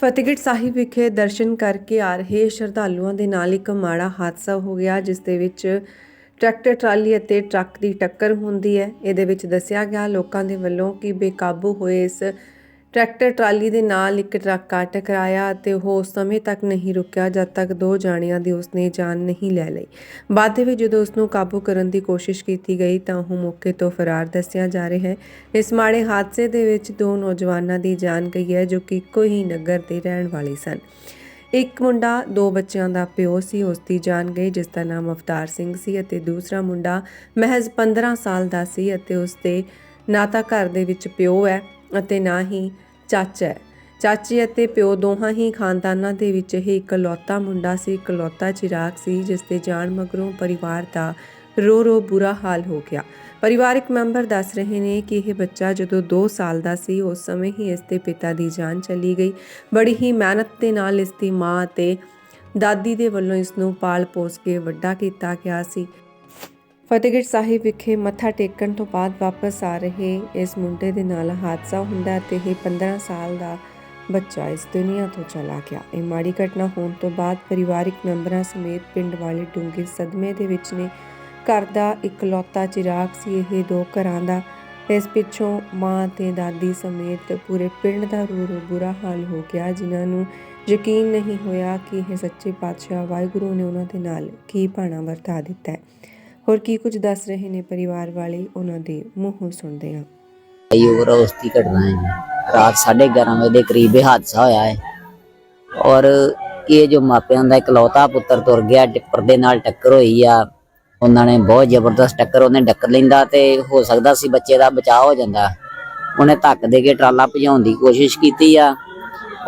ਫਤਿਹਗੜ੍ਹ ਸਾਹਿਬ ਵਿਖੇ ਦਰਸ਼ਨ ਕਰਕੇ ਆ ਰਹੇ ਸ਼ਰਧਾਲੂਆਂ ਦੇ ਨਾਲ ਇੱਕ ਮਾੜਾ ਹਾਦਸਾ ਹੋ ਗਿਆ, ਜਿਸ ਦੇ ਵਿੱਚ ਟਰੈਕਟਰ, ਟਰਾਲੀ ਅਤੇ ਟਰੱਕ ਦੀ ਟੱਕਰ ਹੁੰਦੀ ਹੈ। ਇਹਦੇ ਵਿੱਚ ਦੱਸਿਆ ਗਿਆ, ਲੋਕਾਂ ਦੇ ਵੱਲੋਂ ਕਿ ਬੇਕਾਬੂ ਹੋਏ ਇਸ ਟਰੈਕਟਰ ਟਰਾਲੀ ਦੇ ਨਾਲ ਇੱਕ ਟਰੱਕ ਆ ਟਕਰਾਇਆ ਅਤੇ ਉਹ ਉਸ ਸਮੇਂ ਤੱਕ ਨਹੀਂ ਰੁਕਿਆ ਜਦ ਤੱਕ ਦੋ ਜਾਣਿਆਂ ਦੀ ਉਸਨੇ ਜਾਨ ਨਹੀਂ ਲੈ ਲਈ। ਬਾਅਦ ਵਿੱਚ ਜਦੋਂ ਉਸ ਨੂੰ ਕਾਬੂ ਕਰਨ ਦੀ ਕੋਸ਼ਿਸ਼ ਕੀਤੀ ਗਈ ਤਾਂ ਉਹ ਮੌਕੇ ਤੋਂ ਫਰਾਰ ਦੱਸਿਆ ਜਾ ਰਿਹਾ ਹੈ। ਇਸ ਮਾੜੇ ਹਾਦਸੇ ਦੇ ਵਿੱਚ ਦੋ ਨੌਜਵਾਨਾਂ ਦੀ ਜਾਨ ਗਈ ਹੈ ਜੋ ਕਿ ਇੱਕੋ ਹੀ ਨਗਰ ਦੇ ਰਹਿਣ ਵਾਲੇ ਸਨ। ਇੱਕ ਮੁੰਡਾ, ਦੋ ਬੱਚਿਆਂ ਦਾ ਪਿਓ ਸੀ ਉਸ ਦੀ ਜਾਨ ਗਈ, ਜਿਸ ਦਾ ਨਾਮ ਅਵਤਾਰ ਸਿੰਘ ਸੀ ਅਤੇ ਦੂਸਰਾ ਮੁੰਡਾ ਮਹਿਜ਼ 15 ਸਾਲ ਦਾ ਸੀ ਅਤੇ ਉਸ ਦੇ ਨਾ ਤਾਂ ਘਰ ਦੇ ਵਿੱਚ ਪਿਓ ਹੈ। ਅਤੇ ਨਾ ਹੀ ਚਾਚਾ ਹੈ। ਚਾਚੀ ਅਤੇ ਪਿਓ ਦੋਹਾਂ ਹੀ ਖਾਨਦਾਨਾਂ ਦੇ ਵਿੱਚ ਇਹ ਇਕਲੌਤਾ ਮੁੰਡਾ ਸੀ, ਇਕਲੌਤਾ ਚਿਰਾਗ ਸੀ ਜਿਸ ਦੇ ਜਾਣ ਮਗਰੋਂ ਪਰਿਵਾਰ ਦਾ ਰੋ ਰੋ ਬੁਰਾ ਹਾਲ ਹੋ ਗਿਆ। ਪਰਿਵਾਰਕ ਮੈਂਬਰ ਦੱਸ ਰਹੇ ਨੇ ਕਿ ਇਹ ਬੱਚਾ ਜਦੋਂ 2 ਸਾਲ ਦਾ ਸੀ, ਉਸ ਸਮੇਂ ਹੀ ਇਸ ਦੇ ਪਿਤਾ ਦੀ ਜਾਨ ਚਲੀ ਗਈ। ਬੜੀ ਹੀ ਮਿਹਨਤ ਦੇ ਨਾਲ ਇਸ ਦੀ ਮਾਂ ਅਤੇ ਦਾਦੀ ਦੇ ਵੱਲੋਂ ਇਸ ਨੂੰ ਪਾਲ ਪੋਸ ਕੇ ਵੱਡਾ ਕੀਤਾ ਗਿਆ ਸੀ। ਫਤਿਹਗੜ੍ਹ ਸਾਹਿਬ ਵਿਖੇ ਮੱਥਾ ਟੇਕਣ ਤੋਂ ਬਾਅਦ ਵਾਪਸ ਆ ਰਹੇ ਇਸ ਮੁੰਡੇ ਦੇ ਨਾਲ ਹਾਦਸਾ ਹੁੰਦਾ ਤੇ ਇਹ 15 ਸਾਲ ਦਾ ਬੱਚਾ ਇਸ ਦੁਨੀਆ ਤੋਂ ਚਲਾ ਗਿਆ। ਇਹ ਮਾੜੀ ਘਟਨਾ ਹੋਣ ਤੋਂ ਬਾਅਦ ਪਰਿਵਾਰਿਕ ਮੈਂਬਰਾਂ ਸਮੇਤ ਪਿੰਡ ਵਾਲੇ ਡੂੰਘੇ ਸਦਮੇ ਦੇ ਵਿੱਚ ਨੇ। ਘਰ ਦਾ ਇਕਲੌਤਾ ਚਿਰਾਗ ਸੀ, ਇਹ ਦੋ ਘਰਾਂ ਦਾ। ਇਸ ਪਿੱਛੋਂ ਮਾਂ ਤੇ ਦਾਦੀ ਸਮੇਤ ਪੂਰੇ ਪਿੰਡ ਦਾ ਰੋ ਰੋ ਬੁਰਾ ਹਾਲ ਹੋ ਗਿਆ, ਜਿਨ੍ਹਾਂ ਨੂੰ ਯਕੀਨ ਨਹੀਂ ਹੋਇਆ ਕਿ ਇਹ ਸੱਚੇ ਪਾਤਸ਼ਾਹ ਵਾਹਿਗੁਰੂ ਨੇ ਉਹਨਾਂ ਦੇ ਨਾਲ ਕੀ ਭਾਣਾ ਵਰਤਾ ਦਿੱਤਾ ਹੈ। ਹੋਰ ਕੀ ਕੁਝ ਦੱਸ ਰਹੇ ਨੇ ਪਰਿਵਾਰ ਵਾਲੇ ਉਹਨਾਂ ਦੇ ਮੂੰਹੋਂ ਸੁਣਦੇ ਹਾਂ। ਆਈ ਉਸ ਦੀ ਘਟਨਾ ਹੈ। ਰਾਤ 11:30 ਵਜੇ ਦੇ ਕਰੀਬ ਇਹ ਹਾਦਸਾ ਹੋਇਆ ਹੈ। ਔਰ ਇਹ ਜੋ ਮਾਪਿਆਂ ਦਾ ਇਕਲੌਤਾ ਪੁੱਤਰ ਤੁਰ ਗਿਆ, ਟਿੱਪਰ ਦੇ ਨਾਲ ਟੱਕਰ ਹੋਈ ਆ। ਉਹਨਾਂ ਨੇ ਬਹੁਤ ਜ਼ਬਰਦਸਤ ਟੱਕਰ, ਉਹਨੇ ਡੱਕਰ ਲੈਂਦਾ ਤੇ ਹੋ ਸਕਦਾ ਸੀ ਬੱਚੇ ਦਾ ਬਚਾਅ ਹੋ ਜਾਂਦਾ। ਉਹਨੇ ਧੱਕ ਦੇ ਕੇ ਟਰਾਲਾ ਭਜਾਉਣ ਦੀ ਕੋਸ਼ਿਸ਼ ਕੀਤੀ ਆ।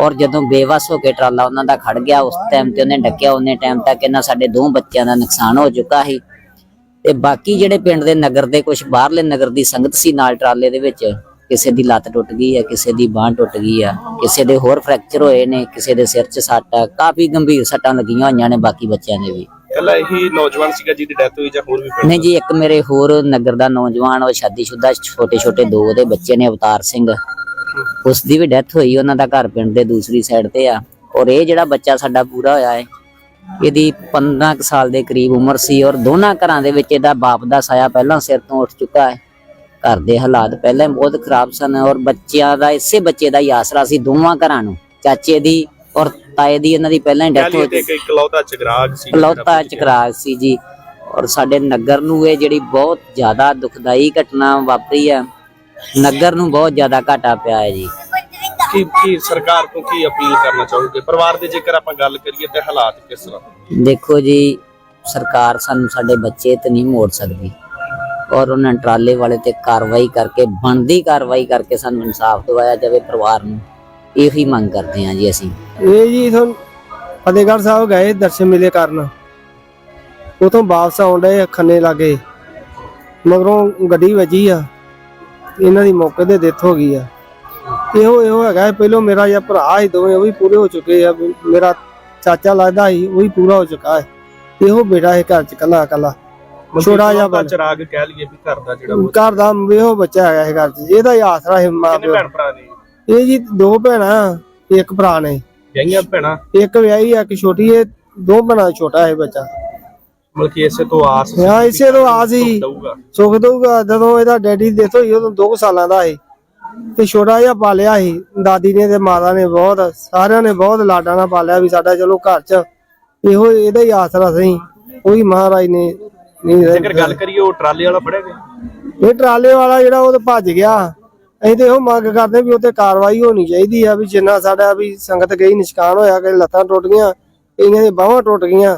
ਔਰ ਜਦੋਂ ਬੇਵਸ ਹੋ ਕੇ ਟਰਾਲਾ ਉਹਨਾਂ ਦਾ ਖੜ ਗਿਆ, ਉਸ ਟਾਈਮ ਤੇ ਉਹਨੇ ਡੱਕਿਆ। ਉਹਨੇ ਟਾਈਮ ਤੱਕ ਇਹਨਾਂ ਸਾਡੇ ਦੋ ਬੱਚਿਆਂ ਦਾ ਨੁਕਸਾਨ ਹੋ ਚੁੱਕਾ ਸੀ। ਤੇ ਬਾਕੀ ਜਿਹੜੇ ਪਿੰਡ ਦੇ ਨਗਰ ਦੇ ਕੁਝ ਬਾਹਰਲੇ ਨਗਰ ਦੀ ਸੰਗਤ ਸੀ ਨਾਲ ਟਰਾਲੇ ਦੇ ਵਿੱਚ ਕਿਸੇ ਦੀ ਲੱਤ ਟੁੱਟ ਗਈ ਹੈ ਕਿਸੇ ਦੀ ਬਾਹ ਟੁੱਟ ਗਈ ਆ ਕਿਸੇ ਦੇ ਹੋਰ ਫ੍ਰੈਕਚਰ ਹੋਏ ਨੇ ਕਿਸੇ ਦੇ ਸਿਰ 'ਚ ਸੱਟ ਆ ਕਾਫੀ ਗੰਭੀਰ ਸੱਟਾਂ ਲੱਗੀਆਂ ਹੋਈਆਂ ਨੇ ਬਾਕੀ ਬੱਚਿਆਂ ਦੇ ਵੀ। ਕੱਲਾ ਇਹੀ ਨੌਜਵਾਨ ਸੀਗਾ ਜਿਹਦੀ ਡੈਥ ਹੋਈ ਜਾਂ ਹੋਰ ਵੀ ਨਹੀਂ ਜੀ ਇੱਕ ਮੇਰੇ ਹੋਰ ਨਗਰ ਦਾ ਨੌਜਵਾਨ ਉਹ ਸ਼ਾਦੀशुदा ਛੋਟੇ ਛੋਟੇ ਦੋ ਉਹਦੇ ਬੱਚੇ ਨੇ ਅਵਤਾਰ ਸਿੰਘ। ਉਸ ਦੀ ਵੀ ਡੈਥ ਹੋਈ ਉਹਨਾਂ ਦਾ ਘਰ ਪਿੰਡ ਦੇ ਦੂਸਰੀ ਸਾਈਡ ਤੇ ਆ। ਔਰ ਇਹ ਜਿਹੜਾ ਬੱਚਾ ਸਾਡਾ ਪੂਰਾ ਹੋਇਆ ਹੈ ਇਹਦੀ 15 ਕੁ ਸਾਲ ਦੇ ਕਰੀਬ ਉਮਰ ਸੀ ਔਰ ਦੋਨਾਂ ਘਰਾਂ ਦੇ ਵਿੱਚ ਇਹਦਾ ਬਾਪ ਦਾ ਸਾਇਆ ਪਹਿਲਾਂ ਸਿਰ ਤੋਂ ਉੱਠ ਚੁੱਕਾ ਹੈ। ਘਰ ਦੇ ਹਾਲਾਤ ਪਹਿਲਾਂ ਬਹੁਤ ਖਰਾਬ ਸਨ ਔਰ ਬੱਚਿਆਂ ਦਾ ਇਸੇ ਬੱਚੇ ਦਾ ਹੀ ਆਸਰਾ ਸੀ ਦੋਵਾਂ ਘਰਾਂ ਨੂੰ। ਚਾਚੇ ਦੀ ਔਰ ਤਾਏ ਦੀ ਇਹਨਾਂ ਦੀ ਪਹਿਲਾਂ ਹੀ ਡੈਥ ਹੋ ਇਕਲੌਤਾ ਚਗਰਾਗ ਸੀ। ਇਕਲੌਤਾ ਚਕਰਾਗ ਸੀ ਜੀ। ਔਰ ਸਾਡੇ ਨਗਰ ਨੂੰ ਇਹ ਜਿਹੜੀ ਬਹੁਤ ਜ਼ਿਆਦਾ ਦੁਖਦਾਈ ਘਟਨਾ ਵਾਪਰੀ ਹੈ ਨਗਰ ਨੂੰ ਬਹੁਤ ਜ਼ਿਆਦਾ ਘਾਟਾ ਪਿਆ ਹੈ ਜੀ। ਕੀ ਕੀ ਸਰਕਾਰ ਤੋਂ ਕੀ ਅਪੀਲ ਕਰਨਾ ਚਾਹੋਗੇ? ਪਰਿਵਾਰ ਦੇ ਜੇਕਰ ਆਪਾਂ ਗੱਲ ਕਰੀਏ ਤੇ ਹਾਲਾਤ ਕਿਸ ਤਰ੍ਹਾਂ ਦੇਖੋ ਜੀ ਸਰਕਾਰ ਸਾਨੂੰ ਸਾਡੇ ਬੱਚੇ ਤੇ ਨਹੀਂ ਮੋੜ ਸਕਦੀ। ਔਰ ਉਹਨਾਂ ਟਰਾਲੇ ਵਾਲੇ ਤੇ ਕਾਰਵਾਈ ਕਰਕੇ ਬਣਦੀ ਕਾਰਵਾਈ ਕਰਕੇ ਸਾਨੂੰ ਇਨਸਾਫ ਦਿਵਾਇਆ ਜਾਵੇ ਪਰਿਵਾਰ ਨੂੰ। ਇਹੀ ਮੰਗ ਕਰਦੇ ਹਾਂ ਜੀ ਅਸੀਂ। ਇਹ ਜੀ ਇਥੋਂ ਫਤਿਹਗੜ੍ਹ ਸਾਹਿਬ ਗਏ ਦਰਸ਼ਨ ਮੇਲੇ ਕਰਨ। ਉਥੋਂ ਵਾਪਸ ਆਉਣ ਖੰਨੇ ਲਾਗੇ। ਮਗਰੋਂ ਗੱਡੀ ਵੱਜੀ ਆ। ਇਹਨਾਂ ਦੀ ਮੌਕੇ ਤੇ ਡੈਥ ਹੋ ਗਈ ਆ। ਇਹੋ ਇਹੋ ਹੈਗਾ ਪਹਿਲੋਂ ਮੇਰਾ ਜਾਂ ਭਰਾ ਸੀ ਦੋਵੇਂ ਉਹ ਵੀ ਪੂਰੇ ਹੋ ਚੁੱਕੇ ਆ। ਮੇਰਾ ਚਾਚਾ ਲੱਗਦਾ ਸੀ ਉਹ ਵੀ ਪੂਰਾ ਹੋ ਚੁੱਕਾ ਹੈ। ਇਹੋ ਬੇਟਾ ਹੈ ਘਰ ਚ ਕੱਲਾ ਕੱਲਾ ਛੋਟਾ ਜਿਹਾ ਬੱਚਾ। ਚਿਰਾਗ ਕਹਿ ਲਈਏ ਵੀ ਘਰ ਦਾ ਜਿਹੜਾ ਘਰ ਦਾ ਇਹੋ ਬੱਚਾ ਹੈਗਾ ਇਹ ਘਰ ਚ। ਇਹਦਾ ਹੀ ਆਸਰਾ ਹੈ ਮਾਂ ਪਿਓ। ਭੈਣ ਭਰਾ ਨੇ? ਇਹ ਜੀ ਦੋ ਭੈਣਾਂ ਇੱਕ ਭਰਾ ਨੇ। ਵਿਆਹੀਆਂ ਭੈਣਾਂ? ਇੱਕ ਵਿਆਹੀ ਆ ਇੱਕ ਛੋਟੀ। ਹੈ ਦੋ ਭੈਣਾਂ ਛੋਟਾ ਹੈ ਬੱਚਾ। ਮਤਲਬ ਕਿ ਇਸੇ ਤੋਂ ਆਸ ਹਾਂ ਇਸੇ ਤੋਂ ਆਸ ਹੀ। ਸੁੱਖ ਦਊਗਾ। ਜਦੋਂ ਇਹਦਾ ਡੈਡੀ ਦੀ ਡੈਥ ਹੋਈ ਉਦੋਂ 2 ਸਾਲਾਂ ਦਾ ਸੀ। ਤੇ ਛੋਟਾ ਜਿਹਾ ਪਾਲਿਆ ਸੀ। ਦਾਦੀ ਨੇ ਤੇ ਮਾਤਾ ਨੇ ਬਹੁਤ ਸਾਰਿਆਂ ਨੇ ਬਹੁਤ ਲਾਡਾਂ ਨਾਲ ਪਾਲਿਆ ਵੀ ਸਾਡਾ ਚਲੋ ਘਰ 'ਚ ਇਹੋ ਇਹਦਾ ਹੀ ਆਸਰਾ ਸਹੀ ਉਹੀ ਮਹਾਰਾਜ ਨੇ ਨਹੀਂ ਜੇਕਰ ਗੱਲ ਕਰੀਏ ਉਹ ਟਰਾਲੇ ਵਾਲਾ ਫੜਿਆ ਗਿਆ? ਇਹ ਟਰਾਲੇ ਵਾਲਾ ਜਿਹੜਾ ਉਹ ਤਾਂ ਭੱਜ ਗਿਆ। ਅਸੀਂ ਤੇ ਇਹੋ ਮੰਗ ਕਰਦੇ ਵੀ ਉੱਤੇ ਕਾਰਵਾਈ ਹੋਣੀ ਚਾਹੀਦੀ ਆ ਵੀ ਜਿੰਨਾ ਸਾਡਾ ਵੀ ਸੰਗਤ ਗਈ ਨਿਸ਼ਕਾਨ ਹੋਇਆ ਕਿ ਲੱਤਾਂ ਟੁੱਟ ਗਈਆਂ ਕਈਆਂ ਦੀਆਂ ਬਾਹਾਂ ਟੁੱਟ ਗਈਆਂ।